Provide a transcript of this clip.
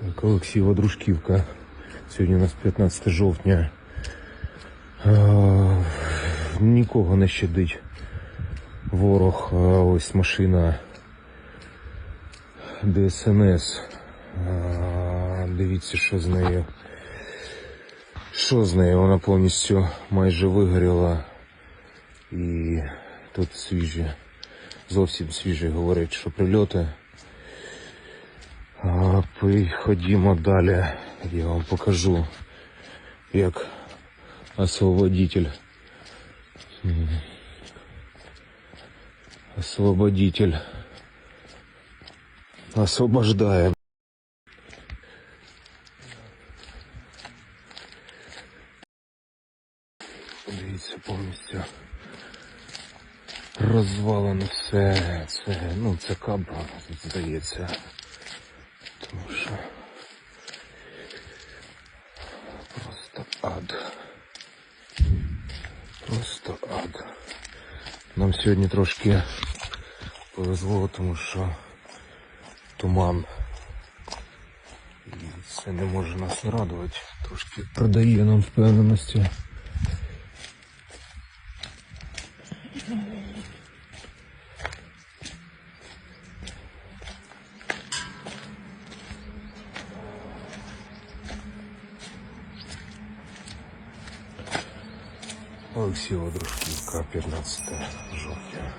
Так, Олексієва Дружківка. Сьогодні у нас 15 жовтня. Нікого не щадить. Ворог, ось машина ДСНС. Дивіться, що з нею. Що з нею? Вона повністю майже вигоріла. І тут свіжі, зовсім свіжі говорять, що прильоти. А, Ходімо далі. Я вам покажу, як освободитель. м, Освободитель освобождає. Подивіться повністю. Розвалено все. Це, ну, це каба, здається. Ад. Просто ад. Нам сьогодні трошки повезло, тому що туман. Це не може нас не радувати. Трошки продає нам впевненості. Олексієва Дружківка, 15 жовтня.